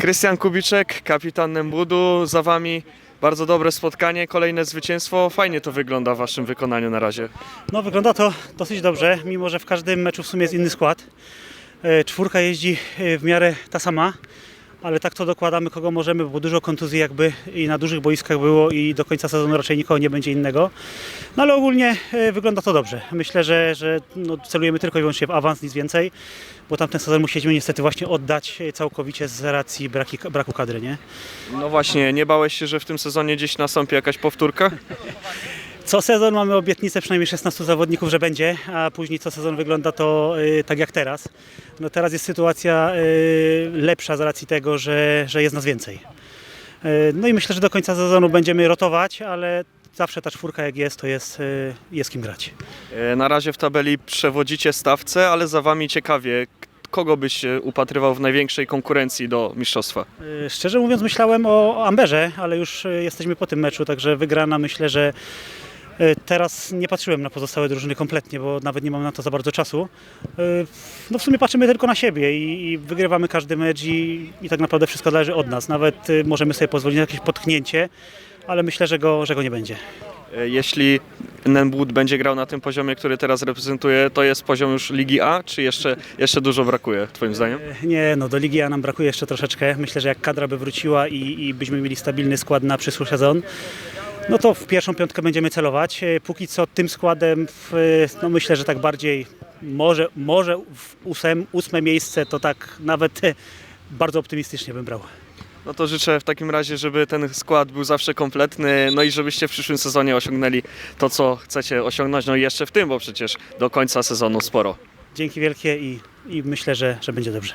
Krystian Kubiczek, kapitan Nembudu, za wami bardzo dobre spotkanie, kolejne zwycięstwo. Fajnie to wygląda w waszym wykonaniu na razie. No wygląda to dosyć dobrze, mimo że w każdym meczu w sumie jest inny skład. E, Czwórka jeździ e, w miarę ta sama, ale tak to dokładamy kogo możemy, bo dużo kontuzji jakby i na dużych boiskach było i do końca sezonu raczej nikogo nie będzie innego. No ale ogólnie e, wygląda to dobrze. Myślę, że, że no, celujemy tylko i wyłącznie w awans, nic więcej, bo tamten sezon musieliśmy niestety właśnie oddać e, całkowicie z racji braki, braku kadry, nie? No właśnie, nie bałeś się, że w tym sezonie gdzieś nastąpi jakaś powtórka? Co sezon mamy obietnicę przynajmniej 16 zawodników, że będzie, a później co sezon wygląda to y, tak jak teraz. No teraz jest sytuacja y, lepsza z racji tego, że, że jest nas więcej. Y, no i myślę, że do końca sezonu będziemy rotować, ale zawsze ta czwórka jak jest, to jest, y, jest kim grać. E, Na razie w tabeli przewodzicie stawce, ale za wami ciekawie, kogo byś e, upatrywał w największej konkurencji do mistrzostwa? Y, Szczerze mówiąc myślałem o Amberze, ale już y, jesteśmy po tym meczu, także wygrana myślę, że teraz nie patrzyłem na pozostałe drużyny kompletnie, bo nawet nie mam na to za bardzo czasu. Y, No w sumie patrzymy tylko na siebie i, i wygrywamy każdy mecz i, i tak naprawdę wszystko zależy od nas. Nawet y, możemy sobie pozwolić na jakieś potknięcie, ale myślę, że go, że go nie będzie. E, Jeśli Nenbud będzie grał na tym poziomie, który teraz reprezentuje, to jest poziom już Ligi A, czy jeszcze, jeszcze dużo brakuje, twoim zdaniem? Nie, no do Ligi A nam brakuje jeszcze troszeczkę. Myślę, że jak kadra by wróciła i, i byśmy mieli stabilny skład na przyszły sezon, no to w pierwszą piątkę będziemy celować. E, Póki co tym składem, w, no myślę, że tak bardziej może, może w ósem, ósme miejsce to tak nawet bardzo optymistycznie bym brał. No to życzę w takim razie, żeby ten skład był zawsze kompletny, no i żebyście w przyszłym sezonie osiągnęli to, co chcecie osiągnąć, no i jeszcze w tym, bo przecież do końca sezonu sporo. Dzięki wielkie i, i myślę, że, że będzie dobrze.